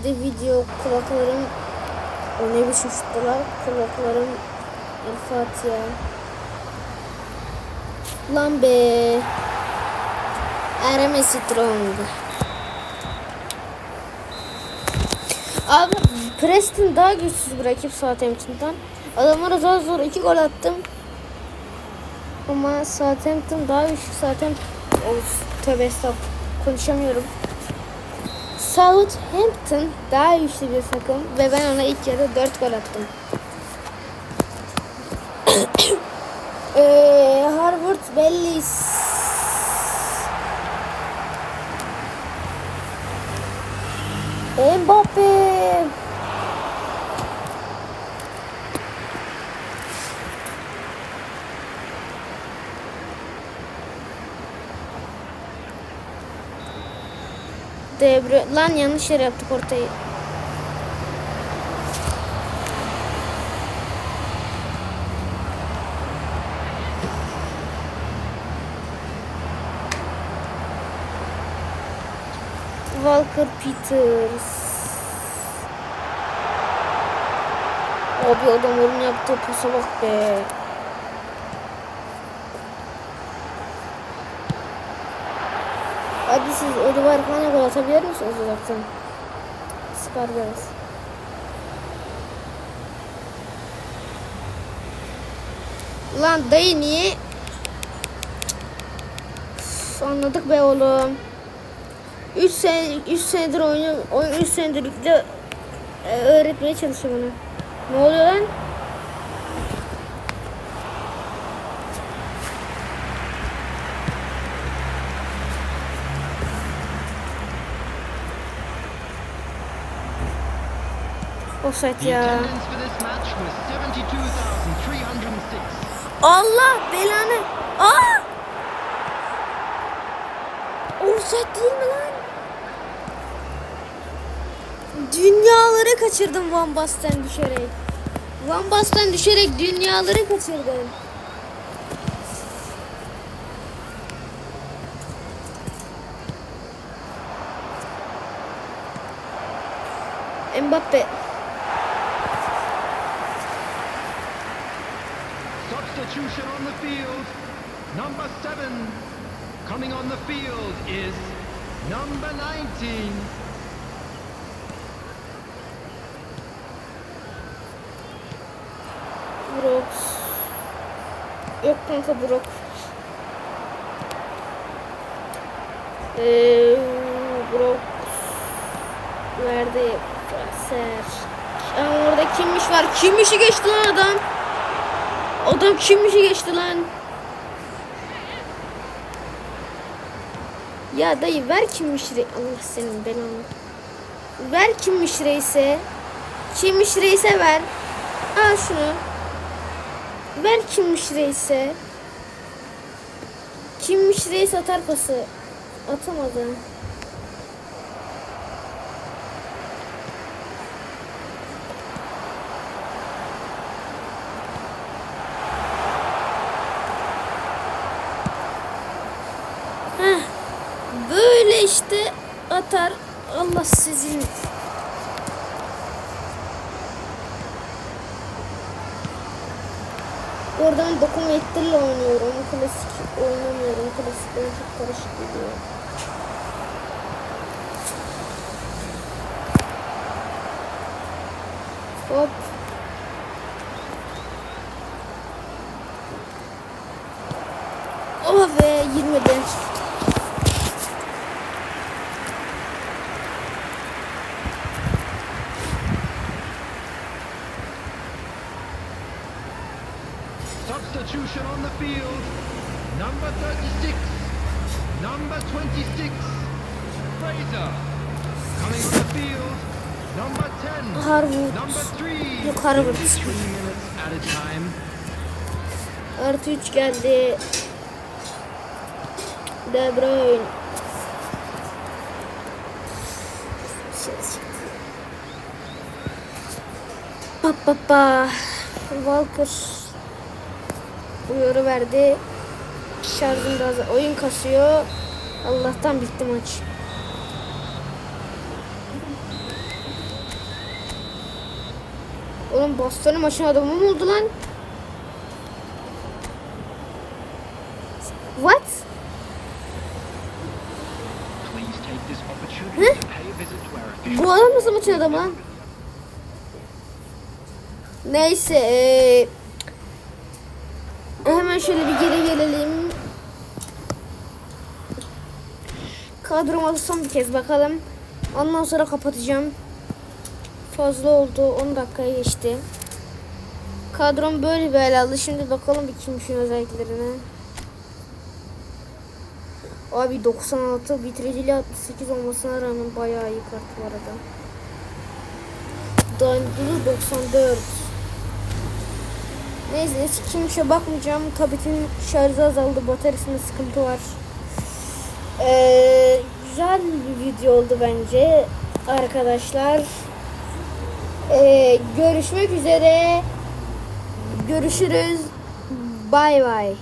Bir de video kulaklarım o ne biçim şuttular. Kulaklarım El Fatiha. Lan be. Arame Strong. Abi Preston daha güçsüz bir rakip Southampton'dan. Adamlara zor zor iki gol attım. Ama Southampton daha güçlü. Southampton... Of, tövbe estağfurullah. Konuşamıyorum. Southampton daha güçlü bir takım ve ben ona ilk yarıda 4 gol attım. Eee Harvard Bellis. Mbappe. Devre lan yanlış yere yaptık ortayı. Walker Peters. Abi adam onun yaptığı pasa bak be. Hadi siz Oliver Kahn'a gol atabilir misiniz uzaktan? Sıkar biraz. Lan dayı niye? Üf, anladık be oğlum. 3 sene 3 senedir oyunu oyun 3 senedir yükle e, öğretmeye çalışıyor bana. Ne oluyor lan? Offside ya. attendance for this match was 72,306. Allah belanı. Aa! Offside değil mi lan? Dünyaları kaçırdım Van Basten düşerek. Van Basten düşerek dünyaları kaçırdım. Mbappe. Substitution on the field. Number seven. Coming on the field is number 19. Brooks. Yok kanka Brook. Ee, Brooks. Verdi. Ser. Ama orada kimmiş var? Kimmişi geçti lan adam? Adam kimmişi geçti lan? Ya dayı ver kimmiş re- Allah senin belanı. Ver kimmiş reise. Kimmiş reise ver. Al şunu. Ver kimmiş reise. Kimmiş reis atar pası. Atamadı. Heh. Böyle işte atar. Allah sizin Oradan dokuma yettiriyle oynuyorum. Klasik oynamıyorum. Klasik oyun çok karışık geliyor. Hop. Oh be 20'de. Substitution on the field. Number 36. Number 26. Fraser. Coming on the field. Number 10. Harvard. Number 3. Yok Harvard. Three minutes at a time. Artı 3 geldi. De Bruyne. Pa pa pa. Walker uyarı verdi. Şarjım biraz oyun kasıyor. Allah'tan bitti maç. Oğlum Boston'u maçın adamı mı oldu lan? What? Official Bu adam nasıl maçın adamı lan? Neyse. eee, hemen şöyle bir geri gelelim. Kadromu alırsam bir kez bakalım. Ondan sonra kapatacağım. Fazla oldu. 10 dakikaya geçti. Kadrom böyle hal aldı. Şimdi bakalım bir kimmişin özelliklerine. Abi 96 bitiriciliği 68 olmasına rağmen bayağı iyi kart bu arada. Dayanıklılığı 94. Neyse eski kimmişe bakmayacağım. Tabletin şarjı azaldı. Bataryasında sıkıntı var. Ee, güzel bir video oldu bence arkadaşlar. Ee, görüşmek üzere. Görüşürüz. Bay bay.